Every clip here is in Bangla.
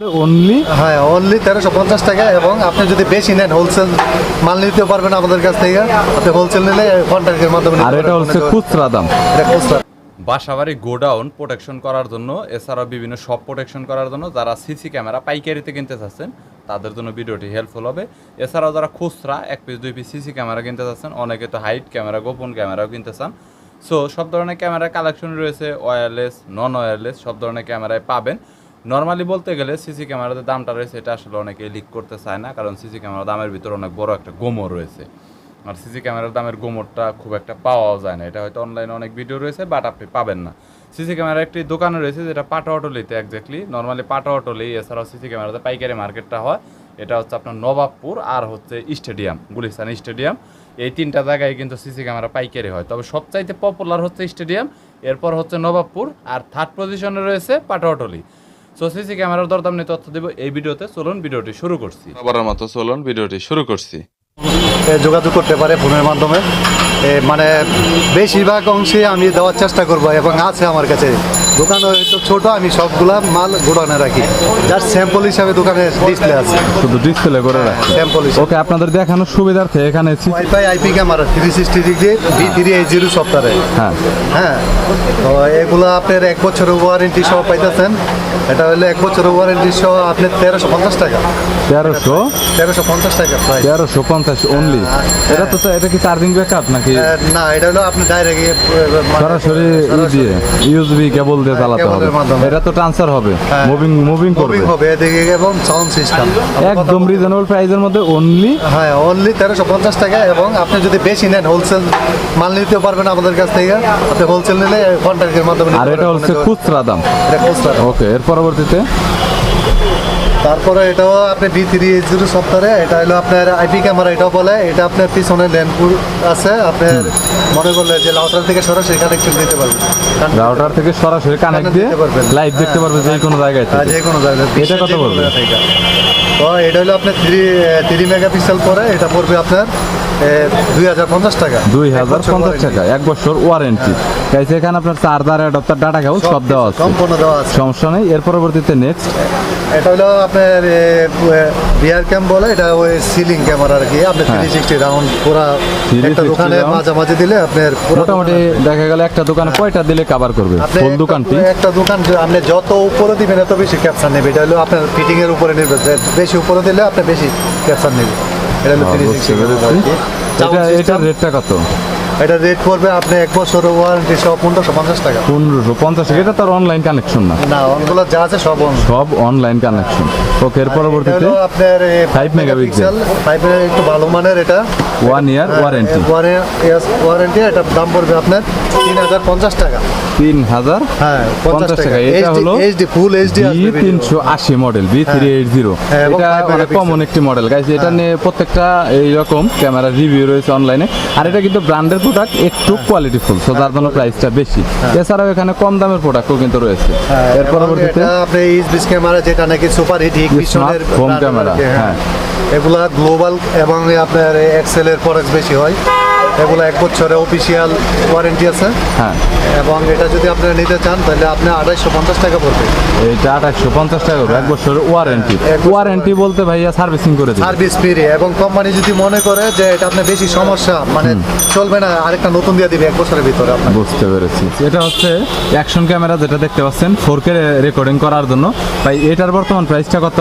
অনলি হ্যাঁ অনলি তেরোশো পঞ্চাশ টাকা এবং আপনি যদি বেশি নেন হোলসেল মাল নিতে পারবেন আমাদের কাছ থেকে। আপনি হোলসেল নিলে কন্ট্রাক্টের মাধ্যমে আর এটা হচ্ছে খুচরা দাম। এটা খুচরা। বাসাবাড়ি গোডাউন প্রোটেকশন করার জন্য এছাড়াও বিভিন্ন শপ প্রোটেকশন করার জন্য যারা সিসি ক্যামেরা পাইকারিতে কিনতে চাচ্ছেন তাদের জন্য ভিডিওটি হেল্পফুল হবে। এছাড়াও যারা খুচরা এক পিস দুই পিস সিসি ক্যামেরা কিনতে চাচ্ছেন অনেকে তো হাইট ক্যামেরা গোপন ক্যামেরাও কিনতে চান। সো সব ধরনের ক্যামেরা কালেকশন রয়েছে ওয়্যারলেস নন ওয়্যারলেস সব ধরনের ক্যামেরায় পাবেন। নর্মালি বলতে গেলে সিসি ক্যামেরাতে দামটা রয়েছে, এটা আসলে অনেকে লিক করতে চায় না, কারণ সিসি ক্যামেরা দামের ভিতরে অনেক বড় একটা গোমর রয়েছে। আর সিসি ক্যামেরার দামের গোমরটা খুব একটা পাওয়াও যায় না, এটা হয়তো অনলাইনে অনেক ভিডিও রয়েছে বাট আপনি পাবেন না। সিসি ক্যামেরা একটি দোকানে রয়েছে, যেটা পাটা অটোলিতে একজাক্টলি নর্মালি পাটা অটোলি এছাড়াও সিসি ক্যামেরাতে পাইকারি মার্কেটটা হয়। এটা হচ্ছে আপনার নবাবপুর আর হচ্ছে স্টেডিয়াম, গুলিস্তান স্টেডিয়াম। এই তিনটা জায়গায় কিন্তু সিসি ক্যামেরা পাইকারি হয়। তবে সবচাইতে পপুলার হচ্ছে স্টেডিয়াম, এরপর হচ্ছে নবাবপুর, আর থার্ড পজিশনে রয়েছে পাটা অটোলি। সিসি ক্যামেরার দরদাম নিয়ে তথ্য দেবো এই ভিডিওতে। চলুন, ভিডিওটি শুরু করছি। আবার মতো চলুন, ভিডিওটি শুরু করছি। যোগাযোগ করতে পারে ফোনের মাধ্যমে। মানে বেশিরভাগ অংশে আমি দেওয়ার চেষ্টা করব এবং আছে আমার কাছে। দোকান হয়তো ছোট আমি সবগুলা মাল গোডাউনে রাখি। যার স্যাম্পল হিসাবে দোকানে ডিসপ্লে আছে। শুধু ডিসপ্লে করে রাখছে স্যাম্পল হিসাবে। ওকে আপনাদের দেখানোর সুবিধার্থে এখানে WiFi IP camera three sixty degree B three eight zero সপ্তাহে হ্যাঁ। হ্যাঁ। তো এগুলো আপনার এক বছরের ওয়ারেন্টি সহ পাইতেছেন। এটা হলো এক বছরের ওয়ারেন্টি সহ আপনার তেরোশো পঞ্চাশ টাকা। তেরোশো? তেরোশো পঞ্চাশ টাকা প্রায় তেরোশো পঞ্চাশ অনলি এটা তো এটা কি চার্জিং ব্যাকআপ নাকি? না এটা হলো আপনি ডাইরেক্ট সরাসরি ই দিয়ে ইউএসবি কেবল দিয়ে চালাতে হবে। মাধ্যমে। এটা তো ট্রান্সফার হবে হ্যাঁ। মুভিং মুভিং করবে। হবে এদিকে এবং সাউন্ড সিস্টেম একদম রিজনেবল প্রাইসের মধ্যে অনলি হ্যাঁ অনলি তেরোশো পঞ্চাশ টাকা এবং আপনি যদি বেশি নেন হোলসেল মাল নিতে পারবেন আমাদের কাছ থেকে। আপনি হোলসেল নিলে কন্ট্রাক্টের মাধ্যমে আর এটা হচ্ছে খুচরা দাম। এটা খুচরা ওকে এর পরবর্তীতে? তারপরে এটাও আপনি ডি থ্রি এইচ জিরো সফটওয়্যারে এটা হলো আপনার আইপি ক্যামেরা এটাও বলে এটা আপনার পিছনে ল্যাম্পুর আছে আপনার মনে করলে যে লাউটার থেকে সরাসরি কানেকশন দিতে পারবেন রাউটার থেকে সরাসরি কানেক্ট দিয়ে পারবেন। লাইভ দেখতে পারবে যে কোনো জায়গায় আর যে কোনো জায়গায় এটা কত পড়বে? তো এটা হলো আপনার থ্রি থ্রি মেগাপিক্সেল পরে এটা পড়বে আপনার দুই হাজার পঞ্চাশ টাকা। দুই হাজার পঞ্চাশ টাকা এক বছর ওয়ারেন্টি গাইছে এখানে আপনার চার্জার অ্যাডাপ্টার ডাটা কেবল সব দেওয়া আছে। সম্পূর্ণ দেওয়া আছে। সমস্যা নেই এর পরবর্তীতে নেক্সট এটা হলো আপনার ক্যাম বলে এটা ওই সিলিং ক্যামেরা আর কি। আপনি হ্যাঁ। থ্রি সিক্সটি রাউন্ড পুরা 360 একটা দোকানে মাঝামাঝি দিলে আপনার মোটামুটি দেখা গেল একটা দোকানে কয়টা দিলে কভার করবে? একটা- দোকানটি? একটা দোকান আপনি যত উপরে দিবেন এত বেশি ক্যাপচার নেবে। এটা হলো আপনার ফিটিং এর উপরে নির্ভর। বেশি উপরে দিলে আপনি বেশি ক্যাপচার নেবে। এটা হলো বুঝতে এটা এটার রেটটা কত? এটা রেট পড়বে আপনি এক বছর ওয়ারেন্টি সহ পনেরোশো পঞ্চাশ টাকা। পনেরোশো পঞ্চাশ টাকা এটা তার অনলাইন কানেকশন না। না অনগুলো যা আছে সব সব অনলাইন কানেকশন ওকে এর পরবর্তীতে আপনার Five megapixel। ফাইভ একটু ভালো মানের এটা। ওয়ান ইয়ার ওয়ারেন্টি ওয়ারেন্টি এটা দাম পড়বে আপনার তিন হাজার পঞ্চাশ টাকা। তিন হাজার হ্যাঁ পঞ্চাশ টাকা। এটা হলো এইচডি ফুল এইচডি বি তিনশো আশি model B three eight zero হ্যাঁ, এটা অনেক কমন একটি মডেল গাইছে এটা নিয়ে প্রত্যেকটা এইরকম ক্যামেরা রিভিউ রয়েছে অনলাইনে আর এটা কিন্তু ব্র্যান্ডের প্রোডাক্ট একটু হ্যাঁ। কোয়ালিটি ফুল সো যার জন্য প্রাইসটা বেশি এছাড়াও এখানে কম দামের প্রোডাক্টও কিন্তু রয়েছে এর পরবর্তীতে আপনি ইসবিস ক্যামেরা যেটা নাকি সুপার হিট হিগবিশনের হোম ক্যামেরা হ্যাঁ। এগুলা গ্লোবাল এবং আপনার এক্সেল এর প্রোডাক্ট বেশি হয় এগুলো এক বছরের অফিসিয়াল ওয়ারেন্টি আছে। হ্যাঁ। এবং এটা যদি আপনারা নিতে চান তাহলে আপনি আড়াইশো পঞ্চাশ টাকা পড়বে। এইটা আঠাশশো পঞ্চাশ টাকা করে, এক বছরের ওয়ারেন্টি ওয়ারেন্টি বলতে ভাইয়া সার্ভিসিং করে সার্ভিস ফ্রি এবং কোম্পানি যদি মনে করে যে এটা আপনার বেশি সমস্যা মানে চলবে না আরেকটা নতুন দিয়ে দিবে এক বছরের ভিতরে আপনার বুঝতে পেরেছি। এটা হচ্ছে অ্যাকশন ক্যামেরা যেটা দেখতে পাচ্ছেন ফোর কে রেকর্ডিং করার জন্য। ভাই এটার বর্তমান প্রাইসটা কত?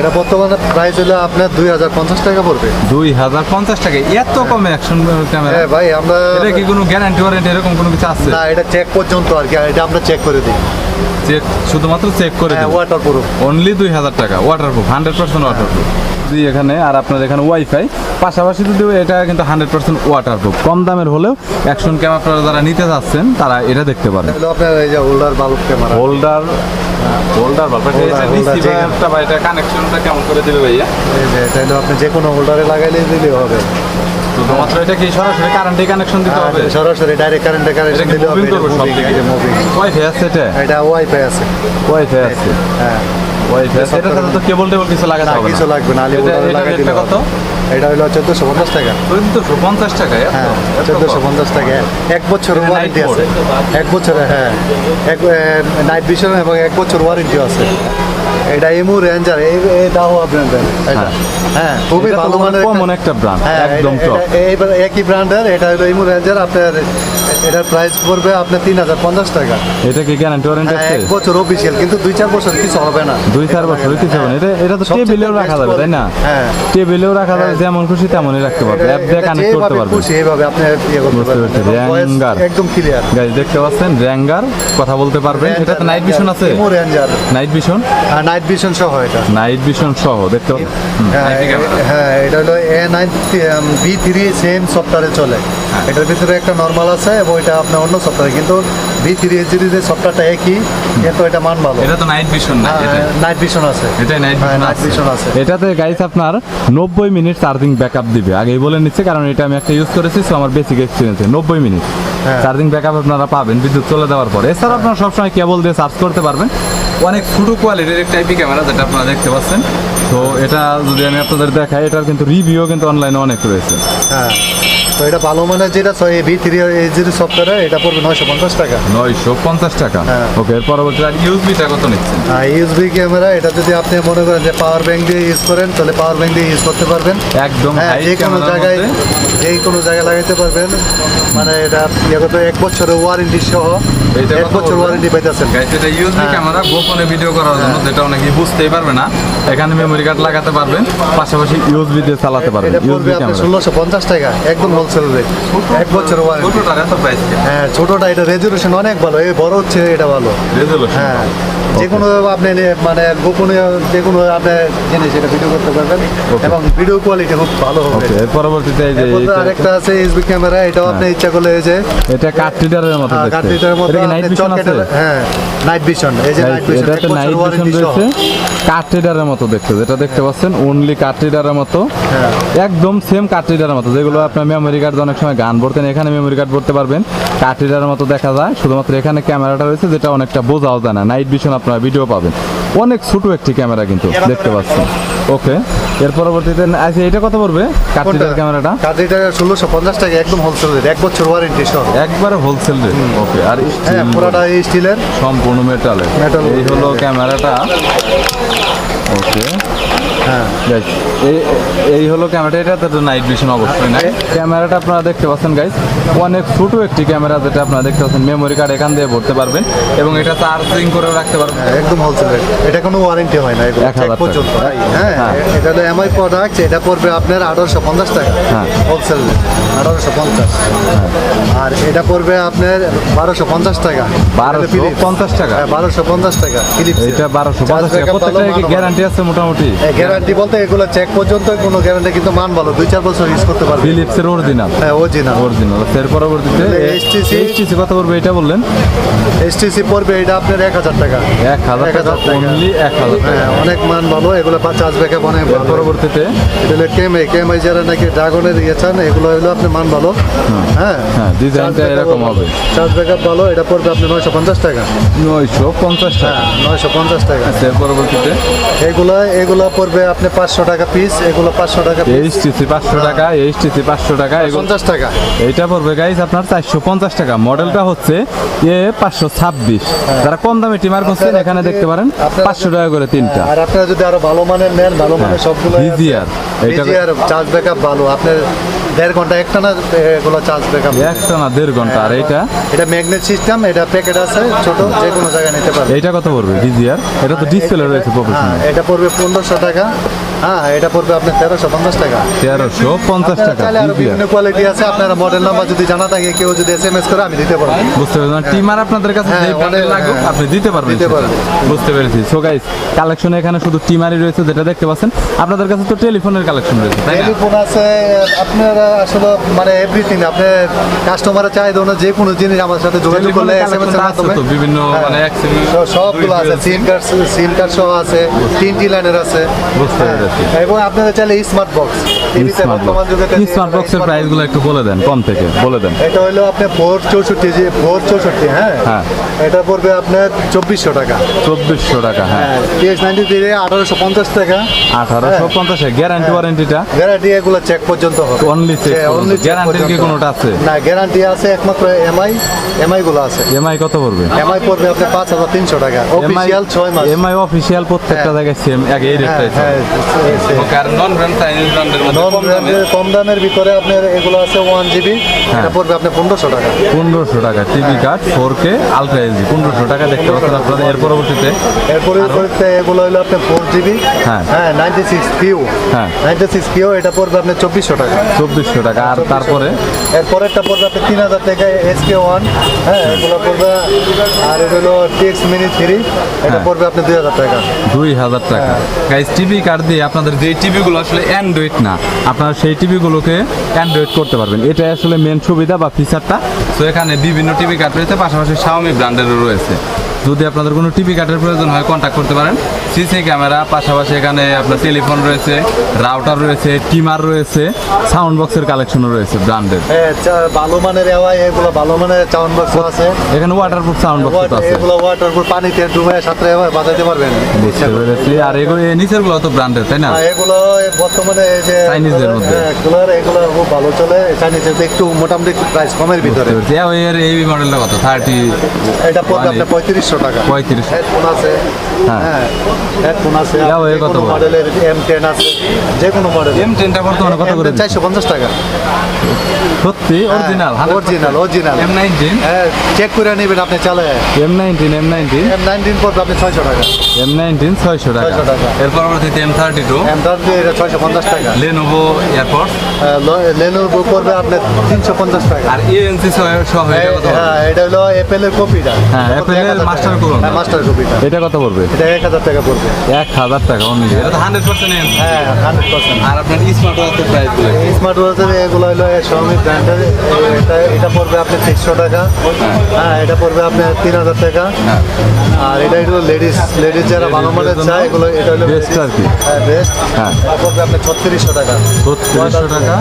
এটা বর্তমানে প্রাইস হলো আপনার দুই হাজার পঞ্চাশ টাকা পড়বে। দুই হাজার পঞ্চাশ টাকা। এত কমে অ্যাকশন ক্যামেরা হ্যাঁ ভাই আমরা এটা কি কোনো গ্যারান্টি ওয়ারেন্টি এরকম কোনো কিছু আছে? না এটা চেক পর্যন্ত আর কি এটা আমরা চেক করে দিই। চেক শুধুমাত্র চেক করে হ্যাঁ ওয়াটার প্রুফ অনলি দুই হাজার টাকা ওয়াটারপ্রুফ হান্ড্রেড পার্সেন্ট ওয়াটারপ্রুফ যদি এখানে আর আপনার এখানে ওয়াইফাই পাশাপাশি যদি এটা কিন্তু হান্ড্রেড পার্সেন্ট ওয়াটারপ্রুফ কম দামের হলেও অ্যাকশন ক্যামেরা যারা নিতে যাচ্ছেন তারা এটা দেখতে পারেন। আপনার এই যে holder bulb camera holder holder bulb রিসিভারটা বা এটা কানেকশনটা কেমন করে দিবে ভাইয়া? এই যে এটা আপনি যে কোনো হোল্ডারে লাগাইলে দিলেও হবে। শুধুমাত্র এটা কি সরাসরি কারেন্টে কানেকশন দিতে হবে? সরাসরি ডাইরেক্ট কারেন্টে কানেকশন কি হবে মুভিং মুভিং দিকে এই যে মুভিং ওয়াইফাই আছে এটা? এটা ওয়াইফাই আছে। ওয়াইফাই আছে? হ্যাঁ। ওয়াইফাই আছে? এটার তো কেবল টেবল কিছু লাগাতে হবে কিছু লাগবে না আলি এটা- লাগাই দিলে কত? এটা হলো চোদ্দোশো পঞ্চাশ টাকা। চোদ্দশো পঞ্চাশ টাকা হ্যাঁ এত পঞ্চাশ টাকা। এক বছরের এটা ওয়ারেন্টি আছে। এক বছরের হ্যাঁ। এক নাইট ভিশন এবং এক বছর ওয়ারেন্টি আছে। এটা এমু রেঞ্জার এই দাহোয়া ব্র্যান্ডের এটা। হ্যাঁ। হ্যাঁ খুবই ভালো মানের কমন একটা ব্র্যান্ড হ্যাঁ, একদম টপ এইবার একই ব্র্যান্ডের এটা হলো এমু রেঞ্জার আপনার এটার প্রাইস পড়বে আপনার তিন হাজার পঞ্চাশ টাকা। এটা কি গ্যারান্টি ওয়ারেন্টি হ্যাঁ, আছে? এক বছর অফিসিয়াল কিন্তু দুই চার বছর কিছু হবে না। দুই চার বছর কিছু হবে না। এটা এটা তো টেবিলেও রাখা যাবে তাই না? হ্যাঁ। টেবিলেও রাখা যাবে হ্যাঁ। যেমন খুশি তেমনই রাখতে পারবে। অ্যাপ দিয়ে কানেক্ট করতে পারবে। খুশি এইভাবে আপনি ইয়ে করতে পারবেন। Ranger। একদম ক্লিয়ার দেখতে পাচ্ছেন? র্যাঙ্গার কথা বলতে পারবেন। এটা তো নাইট ভিশন আছে? নাইট ভিশন নাইট ভিশন সহ এটা। নাইট ভিশন সহ দেখতে হ্যাঁ, হ্যাঁ এটা হলো A nine B three same সফটওয়্যারে চলে। হ্যাঁ। এটার ভিতরে একটা নর্মাল আছে এবং এটা আপনার অন্য সফটওয়্যার কিন্তু বি থ্রি সিরিজের সফটওয়্যারটা একই কিন্তু এটা মান ভালো। এটা তো নাইট ভিশন না এটা? নাইট ভিশন আছে। এটাই নাইট হ্যাঁ, ভিশন আছে। এটাতে গাইস আপনার নব্বই মিনিট চার্জিং ব্যাকআপ দিবে। আগেই বলে নিচ্ছে কারণ এটা আমি একটা ইউজ করেছি সো আমার বেসিক এক্সপিরিয়েন্স নব্বই মিনিট। হ্যাঁ। চার্জিং ব্যাকআপ আপনারা পাবেন বিদ্যুৎ চলে দেওয়ার পরে। এছাড়া আপনারা সবসময় কেবল দিয়ে চার্জ করতে পারবেন। অনেক ফুটো কোয়ালিটির একটা আইপি ক্যামেরা যেটা আপনারা দেখতে পাচ্ছেন। তো এটা যদি আমি আপনাদের দেখাই, এটার কিন্তু রিভিউ কিন্তু অনলাইনে অনেক রয়েছে। হ্যাঁ। তো এটা ভালো মানের যেটা বি থ্রি জিরো সফটওয়্যার এটা পড়বে নয়শো পঞ্চাশ টাকা। নয়শো পঞ্চাশ টাকা? হ্যাঁ। ওকে এর পরবর্তী আর ইউজবিটা কত নিচ্ছেন? আর ইউএসবি ক্যামেরা এটা যদি আপনি মনে করেন যে পাওয়ার ব্যাংক দিয়ে ইউজ করেন তাহলে পাওয়ার ব্যাংক দিয়ে ইউজ করতে পারবেন। একদম হ্যাঁ যে কোনো জায়গায় যে কোনো জায়গায় লাগাইতে পারবেন। মানে এটা ইয়ে করতে এক বছরের ওয়ারেন্টি সহ এক বছর ওয়ারেন্টি পাইতেছেন। এটা ইউএসবি হ্যাঁ। ক্যামেরা গোপনে ভিডিও করার জন্য যেটা অনেকেই বুঝতেই পারবে না। এখানে মেমরি কার্ড লাগাতে পারবেন পাশাপাশি ইউএসবি দিয়ে চালাতে পারবেন ইউএসবি ক্যামেরা ষোলোশো পঞ্চাশ টাকা একদম রেট এক বছর হ্যাঁ ছোটটা এটা রেজুলেশন অনেক ভালো এই বড় হচ্ছে এটা ভালো। হ্যাঁ যে কোনো আপনি মানে গোপনীয় যে কোনো আপনি জিনিস এটা ভিডিও করতে পারবেন এবং ভিডিও কোয়ালিটি খুব ভালো হবে। এর পরবর্তীতে এই যে আরেকটা আছে এসবি ক্যামেরা এটাও আপনি ইচ্ছা করলে এই যে এটা কাট রিডারের মতো দেখতে। কার্টিটার মতো নাইট ভিশন আছে? হ্যাঁ নাইট ভিশন এই যে নাইট ভিশন এটাতে নাইট ভিশন রয়েছে। কাট রিডারের মতো দেখতে যেটা দেখতে পাচ্ছেন অনলি কাট রিডারের মতো। হ্যাঁ। একদম সেম কাট রিডারের মতো যেগুলো আপনার মেমোরি কার্ড অনেক সময় গান ভরতেন এখানে মেমোরি কার্ড ভরতে পারবেন। কাট রিডারের মতো দেখা যায় শুধুমাত্র এখানে ক্যামেরাটা রয়েছে যেটা অনেকটা বোঝাও যায় না। নাইট ভিশন আপনারা ভিডিও পাবেন। অনেক ছোট একটি ক্যামেরা কিন্তু দেখতে পাচ্ছেন। ওকে এর পরবর্তীতে আচ্ছা এটা কত পড়বে? রিডার ক্যামেরাটা? কার্টিটা ষোলোশো পঞ্চাশ টাকা একদম হোলসেল রেট এক বছর ওয়ারেন্টি সহ। একবারে হোলসেল রেট ওকে আর হ্যাঁ পুরোটা স্টিলের সম্পূর্ণ মেটালের। এই হলো ক্যামেরাটা। ওকে। হ্যাঁ এই হলো ক্যামেরাটা এটা তো নাইট ভিশন অবশ্যই না। ক্যামেরাটা আপনারা দেখতে পাচ্ছেন গাইস অনেক ছোট একটি ক্যামেরা যেটা আপনারা দেখতে পাচ্ছেন। মেমোরি কার্ড এখান দিয়ে ভরতে পারবেন এবং এটা চার্জিং করেও রাখতে পারবেন। হ্যাঁ, একদম হোলসেল এটা কোনো ওয়ারেন্টি হয় না এক পর্যন্ত হ্যাঁ হ্যাঁ। এটা হলো এমআই প্রোডাক্ট এটা পড়বে আপনার আঠারোশো পঞ্চাশ টাকা। হ্যাঁ। হোলসেল আঠারোশো পঞ্চাশ। আর এটা পড়বে আপনার বারোশো পঞ্চাশ টাকা। বারোশো পঞ্চাশ টাকা? বারোশো পঞ্চাশ টাকা এটা বারোশো পঞ্চাশ টাকা। প্রত্যেকটা গ্যারান্টি আছে মোটামুটি। গ্যারান্টি বলতে এগুলো চেক পর্যন্ত কোনো গ্যারান্টি কিন্তু মান ভালো দুই চার বছর ইউজ করতে পারবে। ফিলিপসের অরিজিনাল হ্যাঁ অরিজিনাল অরিজিনাল এর পরবর্তীতে HTC এইচটিসি কত পড়বে এটা বললেন? এসটিসি পড়বে এটা আপনার এক হাজার টাকা। এক হাজার টাকা অনলি এক হাজার হ্যাঁ অনেক মান ভালো এগুলো চার্জ ব্যাকআপ অনেক এর পরবর্তীতে? এটা হলো কেমে কেমে যারা নাকি ড্রাগনের ইয়ে চান এগুলো হলো আপনার মান ভালো। হ্যাঁ। হ্যাঁ, ডিজাইনটা এরকম হবে। চার্জ ব্যাকআপ ভালো এটা পড়বে আপনি নয়শো পঞ্চাশ টাকা। নয়শো পঞ্চাশ টাকা। হ্যাঁ নয়শো পঞ্চাশ টাকা। এর পরবর্তীতে? এগুলো এগুলো পড়বে আপনি পাঁচশো টাকা পিস এগুলো পাঁচশো টাকা পিস এইচটিসি পাঁচশো টাকা এইচটিসি পাঁচশো টাকা পঞ্চাশ টাকা। এইটা পড়বে গাইস আপনার চারশো পঞ্চাশ টাকা। মডেলটা হচ্ছে এ পাঁচশো ছাব্বিশ। যারা কম দামে টিমার করছেন এখানে দেখতে পারেন পাঁচশো টাকা করে তিনটা। আর আপনারা যদি আরও ভালো মানের নেন ভালো মানের সবগুলো VGR, এটা- ভিজিআর চার্জ ব্যাকআপ ভালো। আপনার দেড় ঘণ্টা একটা না এগুলো চার্জ ব্যাকআপ একটা না দেড় ঘণ্টা। আর এইটা? এটা ম্যাগনেট সিস্টেম এটা প্যাকেট আছে ছোট যে কোনো জায়গায় নিতে পারবে এইটা কত পড়বে? ভিজিআর এটা তো ডিসপ্লে রয়েছে হ্যাঁ প্রফেশনাল এটা পড়বে পনেরোশো টাকা। Thank you. হ্যাঁ এটা পড়বে আপনার তেরোশো পঞ্চাশ টাকা। তেরোশো পঞ্চাশ টাকা আরও বিভিন্ন কোয়ালিটি আছে আপনারা মডেল নাম্বার যদি জানা থাকে কেউ যদি এস এম এস করে আমি দিতে পারব। বুঝতে পেরেছেন টিমার আপনাদের কাছে হ্যাঁ, যে ব্র্যান্ডের লাগুক হ্যাঁ। আপনি দিতে পারবেন দিতে পারবেন। বুঝতে পেরেছি। সো গাইস কালেকশনে এখানে শুধু টিমারই রয়েছে যেটা দেখতে পাচ্ছেন। আপনাদের কাছে তো টেলিফোনের কালেকশন রয়েছে টেলিফোন আছে আপনারা আসলে মানে এভরিথিং আপনি কাস্টমারের চাহিদা অনুযায়ী যে কোনো জিনিস আমার সাথে যোগাযোগ করলে এস এম এস মাধ্যমে। বিভিন্ন হ্যাঁ। মানে সব- সবগুলো আছে সিম কার্ড সিম কার্ড সহ আছে তিনটি লাইনের আছে। বুঝতে পেরেছি। এবং আপনারা চাইলে স্মার্ট বক্স স্মার্ট স্মার্ট বক্সের প্রাইসগুলো একটু বলে দেন কম থেকে বলে দেন এটা হলো আপনার ফোর চৌষট্টি জি ফোর চৌষট্টি হ্যাঁ হ্যাঁ। এটা পড়বে আপনার চব্বিশশো টাকা চব্বিশশো টাকা হ্যাঁ হ্যাঁ টিএক্স নাইনটি থ্রি আঠারোশো পঞ্চাশ টাকা আঠারোশো পঞ্চাশে গ্যারান্টি ওয়ারেন্টিটা গ্যারান্টি এগুলো চেক পর্যন্ত হবে হ্যাঁ, only check Guarantee কি। কোনোটা আছে? না গ্যারান্টি আছে একমাত্র এমআই এমআই গুলো আছে এমআই কত পড়বে এমআই পড়বে আপনার পাঁচ হাজার তিনশো টাকা অফিসিয়াল ছয় মাস এমআই অফিসিয়াল প্রত্যেকটা হ্যাঁ। জায়গায় সেম এক এই হ্যাঁ রেটটাই হ্যাঁ নন ব্র্যান্ড চাইনিজ ব্র্যান্ডের মধ্যে কম দামের ভিতরে আপনার এগুলো আছে ওয়ান জিবি হ্যাঁ। এটা পড়বে আপনার পনেরোশো টাকা। পনেরোশো টাকা TV card four K ultra HD পনেরোশো টাকা দেখতে পাচ্ছেন আপনারা এর পরবর্তীতে। এরপরে পড়তে এগুলো হলো আপনার ফোর জিবি হ্যাঁ। হ্যাঁ নাইনটি সিক্স পিউ হ্যাঁ। নাইনটি সিক্স পিউ এটা পড়বে আপনার চব্বিশশো টাকা। চব্বিশশো টাকা আর তারপরে? এরপরেরটা পড়বে আপনার তিন হাজার টাকা এস কে ওয়ান হ্যাঁ এগুলো পড়বে আর এটা হলো টিএক্স মিনি থ্রি এটা হ্যাঁ। পড়বে আপনার দুই হাজার টাকা। দুই হাজার টাকা। গাইজ টিভি কার্ড দিয়ে আপনাদের যে টিভিগুলো আসলে অ্যান্ড্রয়েড না আপনারা সেই টিভিগুলোকে অ্যান্ড্রয়েড করতে পারবেন। এটাই আসলে মেন সুবিধা বা ফিচারটা তো এখানে বিভিন্ন টিভি কার্ড রয়েছে, পাশাপাশি শাওমি ব্র্যান্ডেরও রয়েছে। যদি আপনাদের কোনো টিভি কার্ডের প্রয়োজন হয় কন্ট্যাক্ট করতে পারেন। সিসি ক্যামেরা পাশাপাশি এখানে আপনার টেলিফোন রয়েছে রাউটার রয়েছে টিমার রয়েছে সাউন্ড বক্সের কালেকশনও রয়েছে ব্র্যান্ডের হ্যাঁ ভালো মানের এগুলো ভালো মানের চাউন বক্স আছে। এখানে ওয়াটারপ্রুফ সাউন্ড বক্স আছে। এগুলো ওয়াটার পানিতে ডুবে সাঁতরে এভাবে বাজাতে পারবেন। বুঝতে পেরেছি। আর এগুলো নিচেরগুলো তো ব্র্যান্ডের তাই না? এগুলো বর্তমানে এই যে চাইনিজদের মধ্যে। হ্যাঁ, কুলার এগুলো খুব ভালো চলে। চাইনিজের একটু মোটামুটি প্রাইস কমের ভিতরে। এই মডেলটা কত? থার্টি এটা পড়বে আপনার পঁয়ত্রিশশো টাকা। 35 হেডফোন আছে হ্যাঁ। হ্যাঁ হেডফোন আছে কত মডেলের এম টেন আছে যে কোনো মডেল এম টেনটা বর্তমানে কত করে চারশো পঞ্চাশ টাকা। সত্যি? Original original original M nineteen হ্যাঁ চেক করে নেবেন আপনি চালে। M nineteen M nineteen M nineteen পড়বে আপনি ছয়শো টাকা। এম নাইনটিন ছয়শো টাকা। 600 এর পরবর্তীতে M thirty two M thirty এটা ছয়শো পঞ্চাশ টাকা। লেনোভো এয়ারপোর্ট লেনোভো পড়বে আপনার তিনশো পঞ্চাশ টাকা। আর এএনসি সহ হ্যাঁ এটা হলো অ্যাপেলের কপিটা। হ্যাঁ, হ্যাঁ মাস্টার কপিটা এটা কত পড়বে? এটা এক হাজার টাকা পড়বে। এক হাজার টাকা অনলি এটা তো হান্ড্রেড পার্সেন্ট হ্যাঁ হান্ড্রেড পার্সেন্ট আর আপনার স্মার্ট ওয়াচের প্রাইস স্মার্ট ওয়াচের এগুলো হলো শাওমি ব্র্যান্ডের এটা এটা পড়বে আপনার তিনশো টাকা। হ্যাঁ এটা পড়বে আপনার তিন হাজার টাকা। হ্যাঁ। আর এটা হলো লেডিস লেডিস যারা ভালো Ladies-দের চায় এগুলো এটা হলো Best আর কি। হ্যাঁ বেস্ট হ্যাঁ। পড়বে আপনার ছত্রিশশো টাকা। ছত্রিশশো টাকা।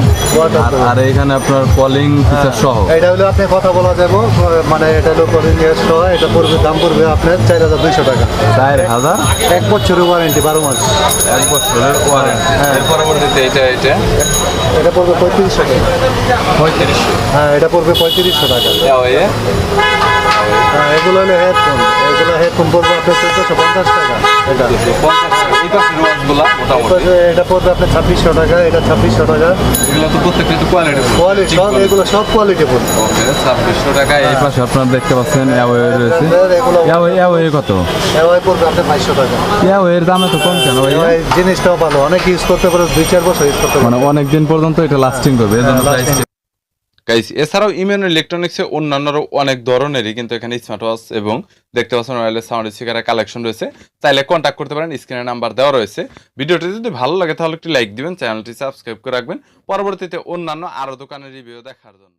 আর- এখানে আপনার কলিং ফিচার সহ। এটা হলো আপনি কথা বলা যাব মানে এটা হলো কলিং এর সহ এটা পড়বে দাম পড়বে আপনার চার হাজার দুইশো টাকা। চার হাজার? এক বছরের ওয়ারেন্টি বারো মাস। এক বছরের ওয়ারেন্টি হ্যাঁ। পরবর্তীতে এটা এটা এটা পড়বে পঁয়ত্রিশশো টাকা। পঁয়ত্রিশশো। হ্যাঁ এটা পড়বে পঁয়ত্রিশশো টাকা। হ্যাঁ এগুলো হলো হেডফোন এগুলো হেডফোন পড়বে আপনার চোদ্দোশো পঞ্চাশ টাকা। এটা এটা পড়বে আপনার ছাব্বিশশো টাকা এটা ছাব্বিশশো টাকা। এগুলো তো প্রত্যেকটা একটু কোয়ালিটি কোয়ালিটি সব এগুলো সব কোয়ালিটি পড়বে ছাব্বিশশো টাকা এই পাশে আপনারা দেখতে পাচ্ছেন অ্যাওয়ে রয়েছে। এগুলো অ্যাওয়ে অ্যাওয়ে কত? এওয়াই পড়বে আপনার বাইশশো টাকা। অ্যাওয়ের দাম এত কম কেন ভাইয়া এওয়াই জিনিসটাও ভালো। অনেক ইউজ করতে পারে দুই চার বছর ইউজ করতে পারে মানে অনেক দিন পর্যন্ত এটা লাস্টিং করবে গাইস এছাড়াও ইমিউন ইলেকট্রনিক্সে অন্যান্যরও অনেক ধরনেরই কিন্তু এখানে স্মার্ট ওয়াচ এবং দেখতে পাচ্ছেন ওয়্যারলেস সাউন্ড স্পিকারের কালেকশন রয়েছে। চাইলে কন্ট্যাক্ট করতে পারেন স্ক্রিনে নাম্বার দেওয়া রয়েছে। ভিডিওটি যদি ভালো লাগে তাহলে একটি লাইক দিবেন চ্যানেলটি সাবস্ক্রাইব করে রাখবেন। পরবর্তীতে অন্যান্য আরও দোকানের রিভিউ দেখার জন্য।